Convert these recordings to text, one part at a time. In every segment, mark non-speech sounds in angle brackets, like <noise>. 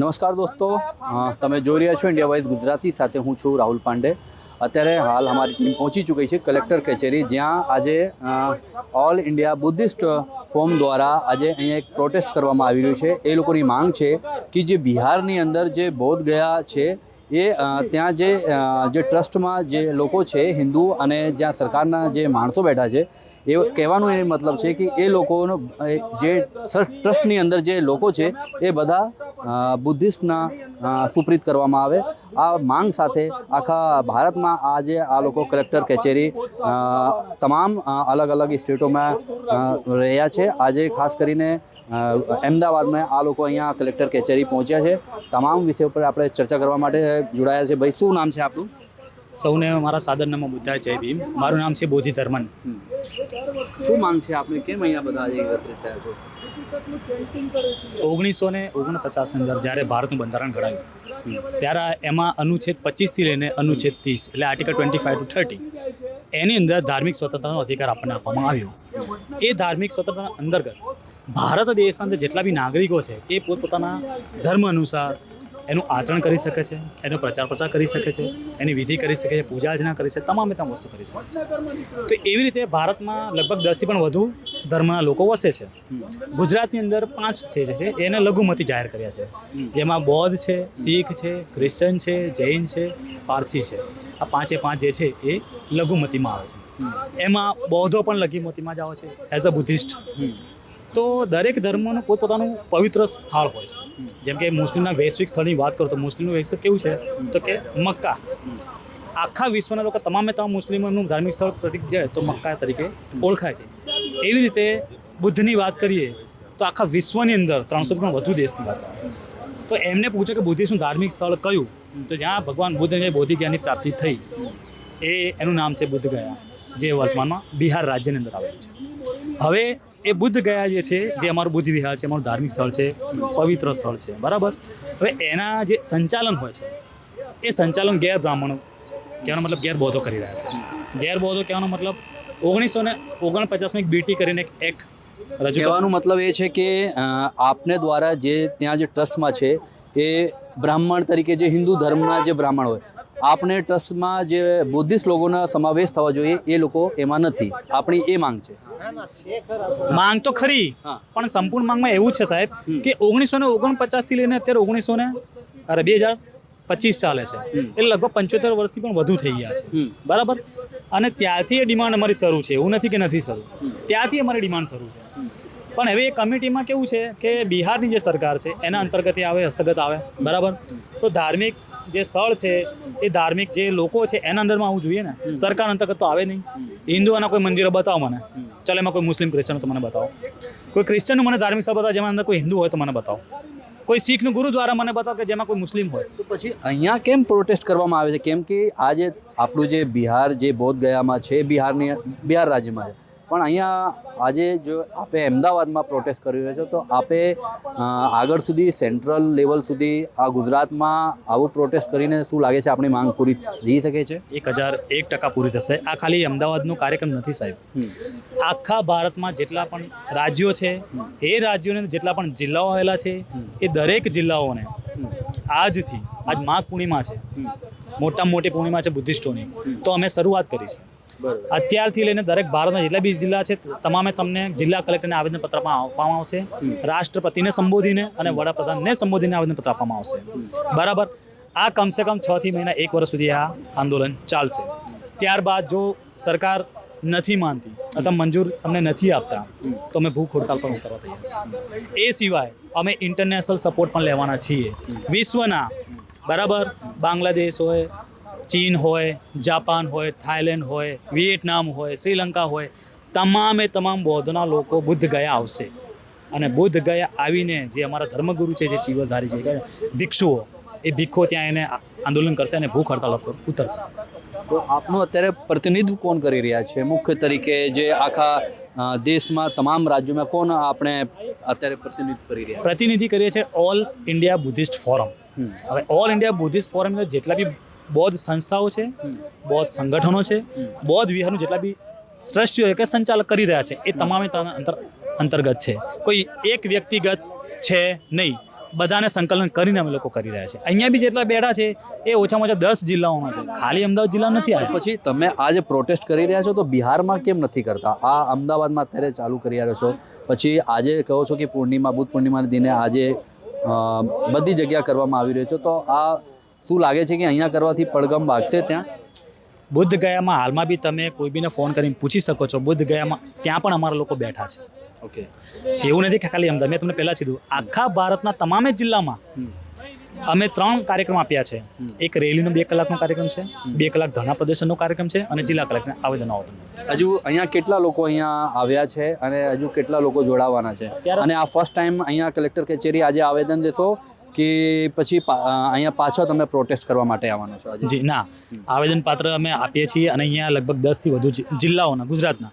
નમસ્કાર દોસ્તો. તમે જોઈ રહ્યા છો ઇન્ડિયા વાઇઝ ગુજરાતી સાથે હું છું રાહુલ પાંડે. અત્યારે હાલ અમારી ટીમ પહોંચી ચૂકી છે કલેક્ટર કચેરી, જ્યાં આજે ઓલ ઇન્ડિયા બુદ્ધિસ્ટ ફોર્મ દ્વારા આજે અહીંયા એક પ્રોટેસ્ટ કરવામાં આવી રહ્યું છે. એ લોકોની માંગ છે કે જે બિહારની અંદર જે બોધ ગયા છે, એ ત્યાં જે જે ટ્રસ્ટમાં જે લોકો છે, હિન્દુ અને જ્યાં સરકારના જે માણસો બેઠા છે એ કહેવાનું એ મતલબ છે કે એ લોકોનો જે ટ્રસ્ટ- ટ્રસ્ટની અંદર જે લોકો છે, એ બધા બુદ્ધિસ્ટના સુપ્રીત કરવામાં આવે. આ માંગ સાથે આખા ભારતમાં આજે આ લોકો કલેક્ટર કચેરી તમામ અલગ અલગ સ્ટેટોમાં રહ્યા છે. આજે ખાસ કરીને અમદાવાદમાં આ લોકો અહીંયા કલેક્ટર કચેરી પહોંચ્યા છે. તમામ વિષય ઉપર આપણે ચર્ચા કરવા માટે જોડાયા છે. ભાઈ, શું નામ છે આપણું સૌને મારા સાદર નામમાં બુદ્ધા જય ભીમ. મારું નામ છે બોધિ ધર્મન શું માંગ છે આપણે કેમ અહીંયા બધા એકત્રિત થયા છો? ઓગણીસો ને ઓગણપચાસની અંદર જ્યારે ભારતનું બંધારણ ઘડાયું ત્યારે એમાં અનુચ્છેદ પચીસથી લઈને અનુચ્છેદ ત્રીસ એટલે article twenty five to thirty એની અંદર ધાર્મિક સ્વતંત્રતાનો અધિકાર આપણને આપવામાં આવ્યો. એ ધાર્મિક સ્વતંત્રતા અંતર્ગત ભારત દેશના અંદર જેટલા બી નાગરિકો છે એ પોતપોતાના ધર્મ અનુસાર એનું આચરણ કરી શકે છે, એનો પ્રચાર પ્રચાર કરી શકે છે, એની વિધિ કરી શકે છે, પૂજા અર્ચના કરી શકે તમામે તમામ વસ્તુ કરી શકે છે. તો એવી રીતે ભારતમાં લગભગ દસથી પણ વધુ ધર્મના લોકો વસે છે. ગુજરાતની અંદર પાંચ છે જે છે, એને લઘુમતી જાહેર કર્યા છે. જેમાં બૌદ્ધ છે, શીખ છે, ક્રિશ્ચન છે, જૈન છે, પારસી છે. આ પાંચે પાંચ જે છે એ લઘુમતીમાં આવે છે. એમાં બૌદ્ધો પણ લઘુમતીમાં જ આવે છે, એઝ અ બુદ્ધિસ્ટ. તો દરેક ધર્મનું પોતપોતાનું પવિત્ર સ્થળ હોય છે. જેમ કે મુસ્લિમના વૈશ્વિક સ્થળની વાત કરું તો મુસ્લિમનું વૈશ્વિક કેવું છે? તો કે મક્કા. આખા વિશ્વના લોકો તમામે તમામ મુસ્લિમોનું ધાર્મિક સ્થળ પ્રતિક જાય તો મક્કા તરીકે ઓળખાય છે. એવી રીતે બુદ્ધની વાત કરીએ તો આખા વિશ્વની અંદર ત્રણસો પણ વધુ દેશની વાત છે. તો એમને પૂછ્યું કે બુદ્ધિસ્ટનું ધાર્મિક સ્થળ કયું? તો જ્યાં ભગવાન બુદ્ધને બોધિ જ્ઞાનની પ્રાપ્તિ થઈ, એ એનું નામ છે બુદ્ધ ગયા, જે વર્તમાનમાં બિહાર રાજ્યની અંદર આવેલું છે. હવે એ બુદ્ધ ગયા જે છે, જે અમારું બુદ્ધ વિહાર છે, અમારું ધાર્મિક સ્થળ છે, પવિત્ર સ્થળ છે, બરાબર? હવે એના જે સંચાલન હોય છે, એ સંચાલન ગેર બ્રાહ્મણો કહેવાનો મતલબ ગેર બૌદ્ધો કરી રહ્યા છે. ગેર બૌદ્ધો કહેવાનો મતલબ ઓગણીસો ને ઓગણપચાસમાં એક બીટી કરીને એક એક્ટ રજૂ કરવાનો મતલબ એ છે કે આપને દ્વારા જે ત્યાં જે ટ્રસ્ટમાં છે, એ બ્રાહ્મણ તરીકે જે હિન્દુ ધર્મના જે બ્રાહ્મણ હોય આપને ટ્રસ્ટમાં જે બુદ્ધિસ્ટ લોકોનો સમાવેશ થવા જોઈએ એ લોકો એમાં નથી. આપણી એ માંગ છે. માંગ તો ખરી. પણ સંપૂર્ણ માંગમાં એવું છે સાહેબ કે ઓગણીસો ને ઓગણપચાસથી લઈને અત્યારે ઓગણીસો ને અરે બે હજાર પચીસ ચાલે છે. એટલે લગભગ પંચોતેર વર્ષથી પણ વધુ થઈ ગયા છે. બરાબર? અને ત્યારથી એ ડિમાન્ડ અમારી શરૂ છે. એવું નથી કે નથી શરૂ. ત્યારથી અમારી ડિમાન્ડ શરૂ છે. પણ હવે એ કમિટીમાં કેવું છે કે બિહારની જે સરકાર છે એના અંતર્ગત આવે હસ્તગત આવે. બરાબર? તો ધાર્મિક જે સ્થળ છે એ ધાર્મિક જે લોકો છે એના અંદરમાં આવવું જોઈએ ને? સરકાર અંતર્ગત તો આવે નહીં. હિન્દુઓના કોઈ મંદિરો બતાવો મને. ચાલો એમાં કોઈ મુસ્લિમ ક્રિશ્ચન તો મને બતાવો. કોઈ ક્રિશ્ચનનું મને ધાર્મિક સ્થળ બતાવો જેમાં અંદર કોઈ હિન્દુ હોય તો મને બતાવો. કોઈ શીખનું ગુરુદ્વારા મને બતાવો કે જેમાં કોઈ મુસ્લિમ હોય. તો પછી અહીંયા કેમ પ્રોટેસ્ટ કરવામાં આવે છે? કેમ કે આજે આપણું જે બિહાર જે બોધ ગયામાં છે બિહારની બિહાર રાજ્યમાં છે પણ અહીંયા આજે જો આપે અમદાવાદમાં પ્રોટેસ્ટ કરી રહ્યા છો તો આપે આગળ સુધી સેન્ટ્રલ લેવલ સુધી આ ગુજરાતમાં આવું પ્રોટેસ્ટ કરીને શું લાગે છે? આપણી માંગ પૂરી થઈ શકે છે? એક હજાર એક ટકા પૂરી થશે. આ ખાલી અમદાવાદનો કાર્યક્રમ નથી સાહેબ. આખા ભારતમાં જેટલા પણ રાજ્યો છે એ રાજ્યોને જેટલા પણ જિલ્લાઓ આવેલા છે એ દરેક જિલ્લાઓને આજથી આજ માઘ પૂર્ણિમા છે. મોટામાં મોટી પૂર્ણિમા છે બુદ્ધિસ્ટોની. તો અમે શરૂઆત કરી છે. અત્યારથી લઈને દરેક ભારતના જેટલા બી જિલ્લા છે તમામે તમને જિલ્લા કલેક્ટરને આવેદનપત્ર પણ આપવામાં આવશે. રાષ્ટ્રપતિને સંબોધીને અને વડાપ્રધાનને સંબોધીને આવેદનપત્ર આપવામાં આવશે. બરાબર? આ કમસે કમ છ થી મહિના એક વર્ષ સુધી આ આંદોલન ચાલશે. ત્યારબાદ જો સરકાર નથી માનતી અથવા મંજૂર અમને નથી આપતા તો અમે ભૂખ હડતાલ પણ ઉતરવા તૈયાર છીએ. એ સિવાય અમે ઇન્ટરનેશનલ સપોર્ટ પણ લેવાના છીએ. વિશ્વના બરાબર? બાંગ્લાદેશ હોય ચીન હોય જાપાન હોય થાઈલેન્ડ હોય વિયેટનામ હોય શ્રીલંકા હોય તમામે તમામ બૌદ્ધના લોકો બુદ્ધ ગયા આવશે. અને બુદ્ધ ગયા આવીને જે અમારા ધર્મગુરુ છે જે ચીવરધારી છે ભિક્ષુઓ એ ભીખો ત્યાં એને આંદોલન કરશે અને ભૂખ હડતાલ પર ઉતરશે. તો આપનું અત્યારે પ્રતિનિધિત્વ કોણ કરી રહ્યા છે? મુખ્ય તરીકે જે આખા દેશમાં તમામ રાજ્યોમાં કોણ આપણે અત્યારે પ્રતિનિધિત્વ કરી રહ્યા પ્રતિનિધિ કરીએ છીએ ઓલ ઇન્ડિયા બુદ્ધિસ્ટ ફોરમ હવે ઓલ ઇન્ડિયા બુદ્ધિસ્ટ ફોરમ જેટલા બી બૌદ્ધ સંસ્થાઓ છે બૌદ્ધ સંગઠનો છે બૌદ્ધ વિહારનું જેટલા બી ટ્રસ્ટીઓ કે સંચાલક કરી રહ્યા છે એ તમામે અંતર અંતર્ગત છે. કોઈ એક વ્યક્તિગત છે નહીં બધાને સંકલન કરીને અમે લોકો કરી રહ્યા છે. અહીંયા બી જેટલા બેઠા છે એ ઓછામાં ઓછા દસ જિલ્લાઓમાં છે. ખાલી અમદાવાદ જિલ્લા નથી આવ્યા. પછી તમે આજે પ્રોટેસ્ટ કરી રહ્યા છો તો બિહારમાં કેમ નથી કરતા? આ અમદાવાદમાં અત્યારે ચાલુ કરી રહ્યા છો. પછી આજે કહો છો કે પૂર્ણિમા બુદ્ધ પૂર્ણિમાના દિને આજે બધી જગ્યા કરવામાં આવી રહ્યો છે. તો આ શું લાગે છે કે અહીંયા કરવાથી પડગમ વાગશે ત્યાં? બુદ્ધ ગયામાં હાલમાં બી તમે કોઈ બીને ફોન કરીને પૂછી શકો છો. બુદ્ધ ગયામાં ત્યાં પણ અમારા લોકો બેઠા છે. ઓકે. એવું નથી કે ખાલી અમદાવાદ મેં તમને પહેલાં કીધું આખા ભારતના તમામે જિલ્લામાં અમે ત્રણ કાર્યક્રમ આપ્યા છે. એક રેલીનો બે કલાકનો કાર્યક્રમ છે બે કલાક ધરણા પ્રદર્શનનો કાર્યક્રમ છે અને જિલ્લા કલેક્ટરને આવેદન આવેદન હજુ અહીંયા કેટલા લોકો અહીંયા આવ્યા છે અને હજુ કેટલા લોકો જોડાવાના છે? અને આ ફર્સ્ટ ટાઈમ અહીંયા કલેક્ટર કચેરી આજે આવેદન દેશો કે પછી અહીંયા પાછો તમે પ્રોટેસ્ટ કરવા માટે આવવાનો છો જી ના. આવેદનપાત્ર અમે આપીએ છીએ અને અહીંયા લગભગ દસથી વધુ જિલ્લાઓના ગુજરાતના.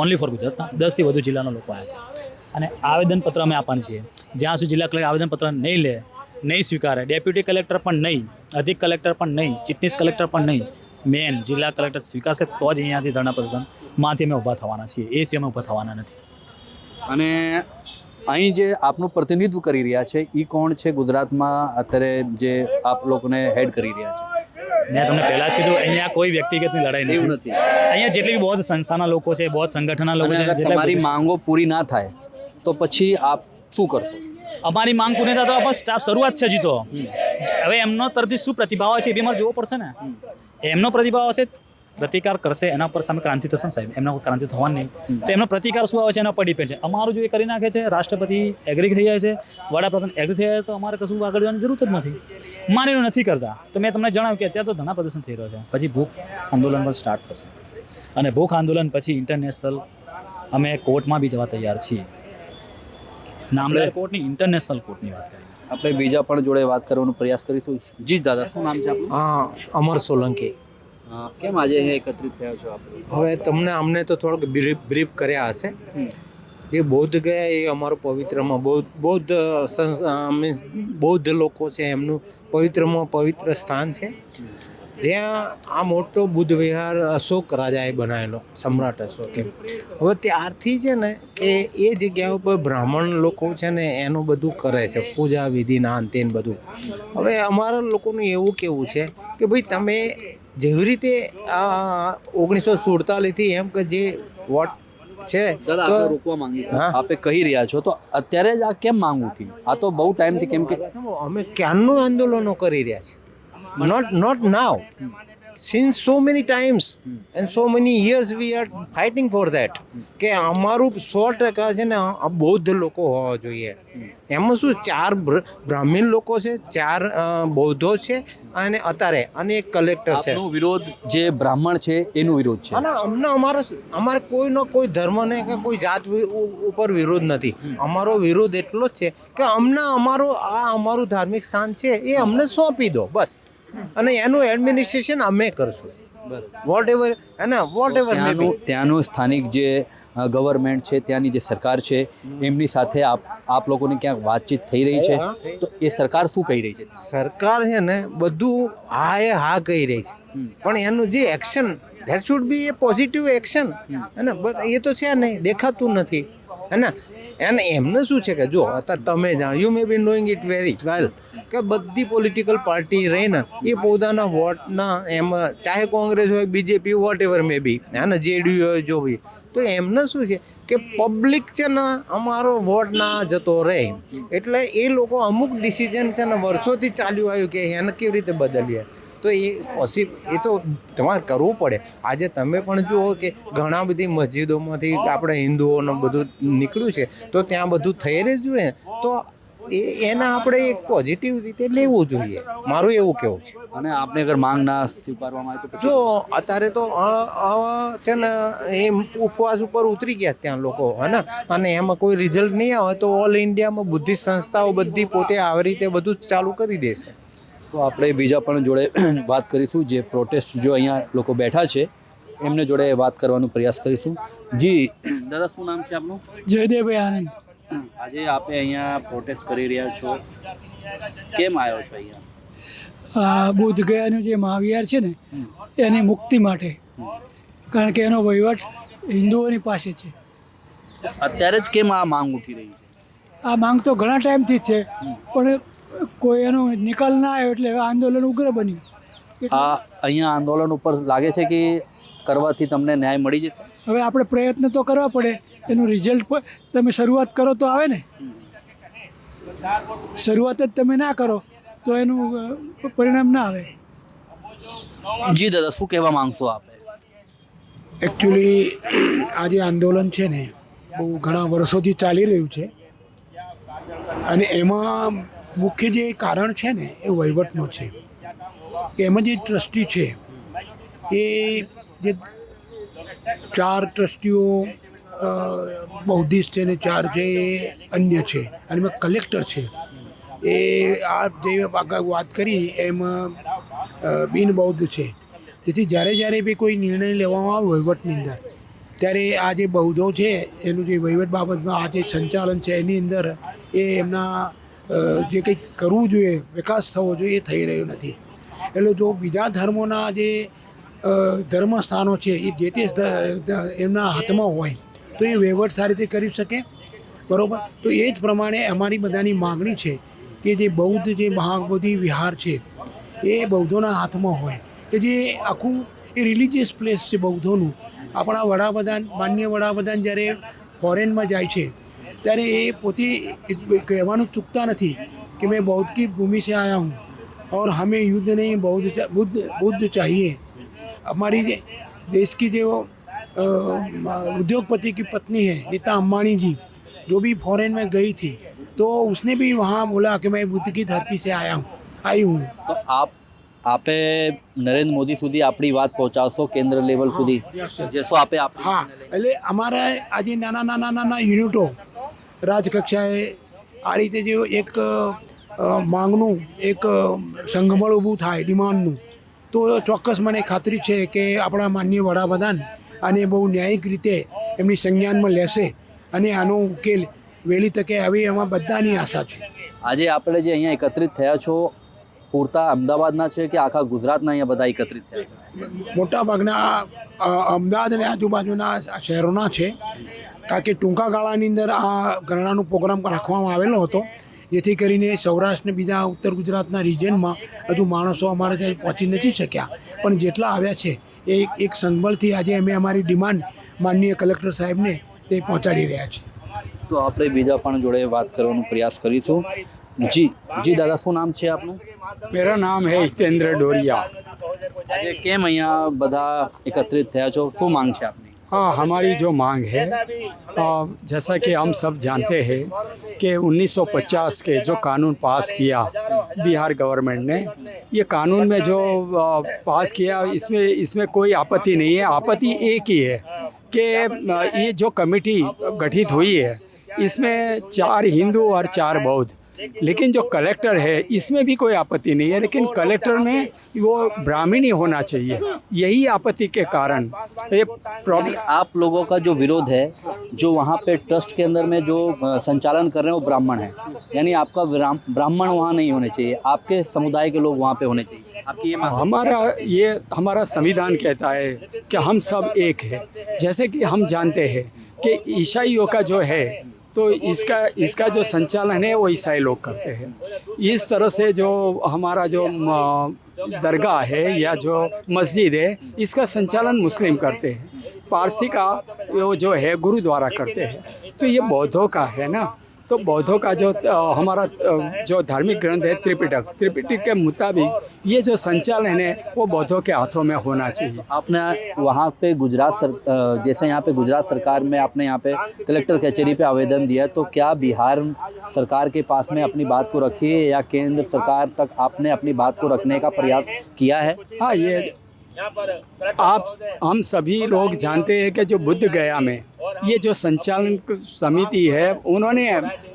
ઓનલી ફોર ગુજરાતના. દસથી વધુ જિલ્લાના લોકો આવ્યા છે. અને આવેદનપત્ર અમે આપવાના છીએ. જ્યાં સુધી જિલ્લા કલેક્ટર આવેદનપત્ર નહીં લે નહીં સ્વીકારે ડેપ્યુટી કલેક્ટર પણ નહીં અધિક કલેક્ટર પણ નહીં ચીટનીસ કલેક્ટર પણ નહીં મેન જિલ્લા કલેક્ટર સ્વીકારશે તો જ અહીંયાથી ધરણા પ્રદર્શનમાંથી અમે ઊભા થવાના છીએ. એ સિવાય અમે ઊભા થવાના નથી. અને અહીં જે આપનું પ્રતિનિધિત્વ કરી રહ્યા છે એ કોણ છે? ગુજરાતમાં અત્યારે જે આપ લોકોને હેડ કરી રહ્યા છે. મેં તમને પહેલાં જ કીધું અહીંયા કોઈ વ્યક્તિગતની લડાઈ એવું નથી. અહીંયા જેટલી બી બહુ સંસ્થાના લોકો છે બહુ સંગઠનના લોકો છે તમારી માંગો પૂરી ના થાય તો પછી આપ શું કરશો? અમારી માંગ પૂરી થાય તો બસ સ્ટાફ શરૂઆત છે હજી તો. હવે એમનો તરફથી શું પ્રતિભાવ છે એ બી અમારે જોવો પડશે ને. એમનો પ્રતિભાવ હશે પ્રતિકાર કરશે એના પર સામે ક્રાંતિ થશે ને સાહેબ? એમના ક્રાંતિ થવાની નહીં. તો એમનો પ્રતિકાર શું આવે છે એના પર ડિપેન્ડ છે. અમારું જો એ કરી નાખે છે રાષ્ટ્રપતિ એગ્રી થઈ જાય છે વડાપ્રધાન એગ્રી થઈ જાય તો અમારે કશું આગળ જવાની જરૂર જ નથી. માની નથી કરતા. તો મેં તમને જણાવ્યું કે અત્યારે તો ધણા પ્રદર્શન થઈ રહ્યો છે. પછી ભૂખ આંદોલન પણ સ્ટાર્ટ થશે. અને ભૂખ આંદોલન પછી ઇન્ટરનેશનલ અમે કોર્ટમાં બી જવા તૈયાર છીએ. નામદાર કોર્ટની ઇન્ટરનેશનલ કોર્ટની વાત કરીએ. આપણે બીજા પણ જોડે વાત કરવાનો પ્રયાસ કરીશું. જી દાદા શું નામ છે આપનું? હા અમર સોલંકી. કેમ આજે અહીંયા એકત્રિત થયા છો આપણે? હવે તમને અમને તો થોડોક બ્રીફ બ્રીફ કર્યા હશે. જે બૌદ્ધ ગયા એ અમારું પવિત્રમાં બૌદ્ધ બૌદ્ધ મીન્સ બૌદ્ધ લોકો છે એમનું પવિત્રમાં પવિત્ર સ્થાન છે. જ્યાં આ મોટો બુદ્ધ વિહાર અશોક રાજાએ બનાવેલો સમ્રાટ અશોકે. હવે ત્યારથી છે ને કે એ જગ્યા ઉપર બ્રાહ્મણ લોકો છે ને એનું બધું કરે છે પૂજા વિધિ નાન તેન બધું. હવે અમારા લોકોનું એવું કેવું છે કે ભાઈ તમે જેવી રીતે આ ઓગણીસો સુડતાલીસથી એમ કે જે વોટ છે તો રોકવા માંગી. આપે કહી રહ્યા છો તો અત્યારે જ આ કેમ માંગ ઉઠી આ તો બહુ ટાઈમથી કેમ કે અમે ક્યારનું આંદોલનો કરી રહ્યા છીએ? Not not now since so many times and so many years we are fighting for that કે અમારું સો ટકા છે ને બૌદ્ધ લોકો હોવા જોઈએ. એમાં શું ચાર બ્રાહ્મીણ બ્રાહ્મણ લોકો છે ચાર બૌદ્ધો છે અને અત્યારે અને એક કલેક્ટર છે. વિરોધ જે બ્રાહ્મણ છે એનો વિરોધ છે. અને અમને અમારો અમારે કોઈનો કોઈ ધર્મને કે કોઈ જાત ઉપર વિરોધ નથી. અમારો વિરોધ એટલો જ છે કે અમને અમારો આ અમારું ધાર્મિક સ્થાન છે એ અમને સોંપી દો બસ. અને એનું એડમિનિસ્ટ્રેશન અમે કરશું. વોટ એવર એને વોટ એવર ત્યાંનું ત્યાંનું સ્થાનિક જે ગવર્મેન્ટ છે ત્યાંની જે સરકાર છે એમની સાથે આપ આપ લોકોની ક્યાંક વાતચીત થઈ રહી છે? તો એ સરકાર શું કહી રહી છે? સરકાર છે ને બધું હા એ હા કહી રહી છે. પણ એનું જે action that should be a positive action અને બટ એ તો છે નહીં દેખાતું નથી. હે ને એને એમને શું છે કે જો અત્યારે તમે જાણો you may be knowing it very well કે બધી પોલિટિકલ પાર્ટી રહીને એ પોતાના વોટના એમાં, ચાહે કોંગ્રેસ હોય BJP whatever may be હે ને જેડીયુ હોય, જો બી, તો એમને શું છે કે પબ્લિક છે ને અમારો વોટ ના જતો રહે. એટલે એ લોકો અમુક ડિસિઝન છે ને વર્ષોથી ચાલ્યું આવ્યું કે એને કેવી રીતે બદલીએ. તો એ પોસિબ એ તો તમારે કરવું પડે. આજે તમે પણ જુઓ કે ઘણા બધી મસ્જિદોમાંથી આપણે હિન્દુઓનું બધું નીકળ્યું છે તો ત્યાં બધું થઈ જ જોઈએ તો એ એના આપણે એક પોઝિટિવ રીતે લેવું જોઈએ. મારું એવું કેવું છે. અને આપણે અગર માંગ ના સ્વીકારવામાં આવે તો જો અત્યારે તો છે ને એ ઉપવાસ ઉપર ઉતરી ગયા ત્યાં લોકો હે અને એમાં કોઈ રિઝલ્ટ નહીં આવે તો ઓલ ઇન્ડિયામાં બુદ્ધિસ્ટ સંસ્થાઓ બધી પોતે આવી રીતે બધું જ ચાલુ કરી દેશે. તો આપણે બીજા પણ જોડે <clears throat> વાત કરીશું. જે પ્રોટેસ્ટ જો અહીંયા લોકો બેઠા છે એમને જોડે વાત કરવાનો પ્રયાસ કરીશું. જી <clears throat> દાદા શું નામ છે આપનું? જયદેવભાઈ આનંદ. <clears throat> આજે આપે અહીંયા પ્રોટેસ્ટ કરી રહ્યા છો. કેમ આવ્યો છો અહીંયા? આ બુદ્ધ ગયાનું જે મહાવિહાર છે ને એની મુક્તિ માટે. કારણ કે એનો વહીવટ હિન્દુઓની પાસે છે. અત્યારે જ કેમ આ માંગ ઉઠી રહી છે? આ માંગ તો ઘણા ટાઈમથી છે પણ કોઈ એનો નિકાલ ના આવ્યો એટલે હવે આંદોલન ઉગ્ર બન્યું. આ અહીંયા આંદોલન ઉપર લાગે છે કે કરવાથી તમને ન્યાય મળી જશે? હવે આપણે પ્રયત્ન તો કરવા પડે. એનું રિઝલ્ટ તમે શરૂઆત કરો તો આવે ને? શરૂઆત જ તમે ના કરો તો એનું પરિણામ ના આવે. જી દાદા શું કહેવા માંગશો આપે? એકચ્યુઅલી આ જે આંદોલન છે ને બહુ ઘણા વર્ષોથી ચાલી રહ્યું છે. અને એમાં મુખ્ય જે કારણ છે ને એ વહીવટનો છે. એમાં જે ટ્રસ્ટી છે, એ જે ચાર ટ્રસ્ટીઓ બૌદ્ધિસ્ટ છે ને ચાર છે એ અન્ય છે, અને એમાં કલેક્ટર છે. એ આ જે આગળ વાત કરી, એમાં બિન બૌદ્ધ છે. તેથી જ્યારે જ્યારે બી કોઈ નિર્ણય લેવામાં આવે વહીવટની અંદર, ત્યારે આ જે બૌદ્ધો છે, એનું જે વહીવટ બાબતમાં આ જે સંચાલન છે, એની અંદર એ એમના જે કંઈક કરવું જોઈએ, વિકાસ થવો જોઈએ, એ થઈ રહ્યો નથી. એટલે જો બીજા ધર્મોના જે ધર્મ સ્થાનો છે, એ જે તે એમના હાથમાં હોય, તો એ વહીવટ સારી રીતે કરી શકે. બરાબર? તો એ જ પ્રમાણે અમારી બધાની માગણી છે કે જે બૌદ્ધ, જે મહાબોધિ વિહાર છે, એ બૌદ્ધોના હાથમાં હોય. કે જે આખું એ રિલિજિયસ પ્લેસ છે બૌદ્ધોનું. આપણા વડાપ્રધાન, માન્ય વડાપ્રધાન જ્યારે ફોરેનમાં જાય છે ત્યારે એ પોતે એ કહેવાનું ચૂકતા નથી કે મેં બૌદ્ધ की भूमि से आया हूँ और हमें युद्ध नहीं बौद्ध चा- बुद्ध बुद्ध चाहिए हमारी जे- देश की जो अ, उद्योगपति की पत्नी है नीता अंबानी जी जो भी फॉरेन में गई थी तो उसने भी वहाँ बोला कि मैं बुद्ध की धरती से आया हूँ आई हूँ તો આપ આપે નરેન્દ્ર મોદી સુધી આપણી વાત પહોંચાડશો કેન્દ્ર લેવલ સુધી yes, sir. જે શું આપે આપ હા એટલે અમારા આજે નાના નાના નાના યુનિટો રાજકક્ષાએ આ રીતે જે એક માંગનું એક સંઘમળ સંગમળ ઊભું થાય ડિમાન્ડનું તો ચોક્કસ મને ખાતરી છે કે આપણા માનનીય વડાપ્રધાન આને બહુ ન્યાયિક રીતે એમની સંજ્ઞાનમાં લેશે અને આનો ઉકેલ વહેલી તકે આવી એમાં બધાની આશા છે. આજે આપણે જે અહીંયા એકત્રિત થયા છો પૂરતા અમદાવાદના છે કે આખા ગુજરાતના અહીંયા બધા એકત્રિત થયા મોટાભાગના અમદાવાદ અને આજુબાજુના શહેરોના છે. કારણ કે ટૂંકા ગાળાની અંદર આ ગરણાનો પ્રોગ્રામ રાખવામાં આવેલો હતો. જેથી કરીને સૌરાષ્ટ્રને બીજા ઉત્તર ગુજરાતના રિજનમાં હજુ માણસો અમારે ત્યાં પહોંચી નથી શક્યા. પણ જેટલા આવ્યા છે એ એક સંબળથી આજે અમે અમારી ડિમાન્ડ માનનીય કલેક્ટર સાહેબને તે પહોંચાડી રહ્યા છે તો આપણે બીજા પણ જોડે વાત કરવાનો પ્રયાસ કરીશું. જી જી દાદા શું નામ છે આપનું? મેરા નામ હે હિતેન્દ્ર ડોરિયા. કેમ અહીંયા બધા એકત્રિત થયા છો? શું માંગ છે આપની? हाँ हमारी जो मांग है अ, जैसा कि हम सब जानते हैं कि 1950 के जो कानून पास किया बिहार गवर्नमेंट ने ये कानून में जो पास किया इसमें इसमें कोई आपत्ति नहीं है। आपत्ति एक ही है कि ये जो कमेटी गठित हुई है इसमें चार हिंदू और चार बौद्ध। लेकिन जो कलेक्टर है इसमें भी कोई आपत्ति नहीं है लेकिन कलेक्टर में वो ब्राह्मण ही होना चाहिए। यही आपत्ति के कारण। ये प्रॉब्लम आप लोगों का जो विरोध है जो वहाँ पे ट्रस्ट के अंदर में जो संचालन कर रहे हैं वो ब्राह्मण है। यानी आपका ब्राह्मण वहाँ नहीं होने चाहिए। आपके समुदाय के लोग वहाँ पे होने चाहिए। आपकी ये हमारा ये हमारा संविधान कहता है कि हम सब एक है। जैसे कि हम जानते हैं कि ईसाइयों का जो है तो इसका इसका जो संचालन है वो ईसाई लोग करते हैं। इस तरह से जो हमारा जो दरगाह है या जो मस्जिद है, इसका संचालन मुस्लिम करते हैं। पारसी का वो जो है, गुरुद्वारा करते हैं। तो ये बौद्धों का है ना? तो बौद्धों का जो हमारा जो धार्मिक ग्रंथ है त्रिपिटक त्रिपिटक के मुताबिक ये जो संचालन है वो बौद्धों के हाथों में होना चाहिए। आपने वहाँ पे गुजरात सर जैसे यहाँ पे गुजरात सरकार में आपने यहाँ पे कलेक्टर कचहरी पे आवेदन दिया तो क्या बिहार सरकार के पास में अपनी बात को रखी है या केंद्र सरकार तक आपने अपनी बात को रखने का प्रयास किया है? हाँ ये आप हम सभी लोग जानते हैं कि जो बुद्ध गया में ये जो संचालन समिति है उन्होंने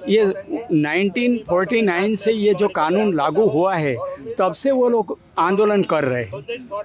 ये 1949 से ये जो कानून लागू हुआ है तब से वो लोग आंदोलन कर रहे हैं।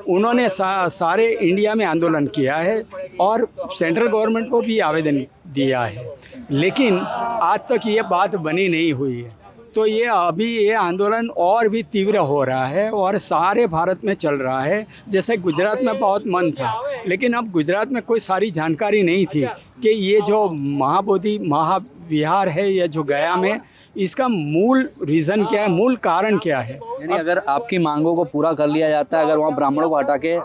उन्होंने सा, सारे इंडिया में आंदोलन किया है और सेंट्रल गवर्नमेंट को भी आवेदन दिया है। लेकिन आज तक ये बात बनी नहीं हुई है। तो ये अभी ये आंदोलन और भी तीव्र हो रहा है और सारे भारत में चल रहा है। जैसे गुजरात में बहुत मन था लेकिन अब गुजरात में कोई सारी जानकारी नहीं थी कि ये जो महाबोधि महाविहार है या जो गया में इसका मूल रीज़न क्या है मूल कारण क्या है? यानी अगर आपकी मांगों को पूरा कर लिया जाता है अगर वहाँ ब्राह्मणों को हटा के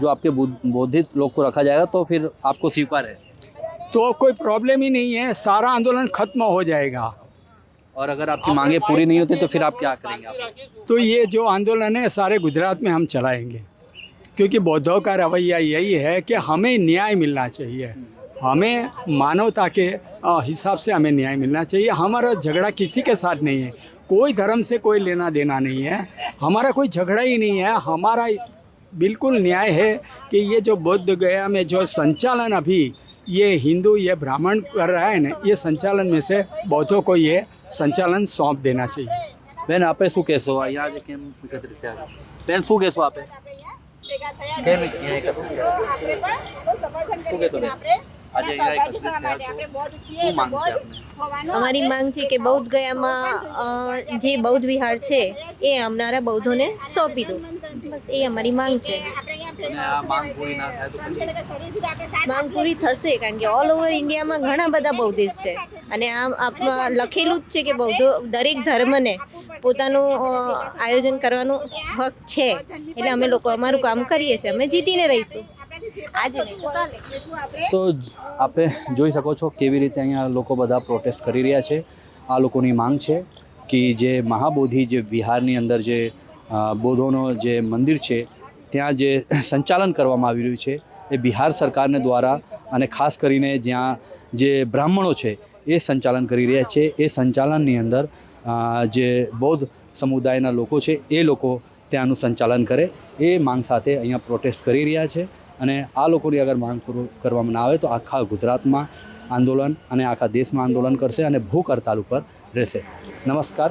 जो आपके बुद्ध- बौद्धिस्ट लोग को रखा जाएगा तो फिर आपको स्वीकार है। तो कोई प्रॉब्लम ही नहीं है सारा आंदोलन खत्म हो जाएगा। और अगर आपकी मांगे पूरी नहीं होती तो फिर आप क्या करेंगे आप? तो ये जो आंदोलन है सारे गुजरात में हम चलाएँगे। क्योंकि बौद्धों का रवैया यही है कि हमें न्याय मिलना चाहिए। हमें मानवता के हिसाब से हमें न्याय मिलना चाहिए। हमारा झगड़ा किसी के साथ नहीं है। कोई धर्म से कोई लेना देना नहीं है। हमारा कोई झगड़ा ही नहीं है। हमारा बिल्कुल न्याय है कि ये जो बौद्ध गया में जो संचालन अभी ये हिंदू ये ब्राह्मण कर रहा है ना ये संचालन में से बौद्धों को ये संचालन सौंप देना चाहिए બેન આપે શું કહેશો અહીંયા આજે કેમ એકત્રિત થયા બેન શું કહેશો આપે કેમ અહીંયા એકત્રિત થયા? શું કહેશો બેન આજે અહીંયા એકત્રિત થયા છો શું માંગ છે આપની અમારી માંગ છે કે બૌદ્ધ ગયામાં અ, જે બૌદ્ધ વિહાર છે એ અમારા બૌદ્ધોને સોંપી દો બસ એ અમારી માંગ છે અને આ માંગ પૂરી ના થાય તો પછી માંગ પૂરી થશે કારણ કે ઓલ ઓવર ઇન્ડિયામાં ઘણા બધા બૌદ્ધિસ્ટ છે અને આપમાં લખેલું જ છે કે બૌદ્ધ, દરેક ધર્મને પોતાનું આયોજન કરવાનો હક છે. એટલે અમે લોકો અમારું કામ કરીએ છીએ. અમે જીતીને રહીશું. આજે તો આપણે આપે જોઈ શકો છો કેવી રીતે અહીંયા લોકો બધા પ્રોટેસ્ટ કરી રહ્યા છે. આ લોકોની માંગ છે કે જે મહાબોધિ જે વિહારની અંદર જે બોધોનો જે મંદિર છે, ત્યાં જે સંચાલન કરવામાં આવી રહ્યું છે, એ બિહાર સરકારને દ્વારા અને ખાસ કરીને જ્યાં જે બ્રાહ્મણો છે એ સંચાલન કરી રહ્યા છે. એ સંચાલનની અંદર જે બૌદ્ધ સમુદાયના લોકો છે, એ લોકો ત્યાંનું સંચાલન કરે. એ માંગ સાથે અહીંયા પ્રોટેસ્ટ કરી રહ્યા છે અને આ લોકોની અગર માંગ કરવામાં ના આવે તો આખા ગુજરાતમાં આંદોલન અને આખા દેશમાં આંદોલન કરશે અને ભૂખ હડતાલ ઉપર રહેશે. નમસ્કાર.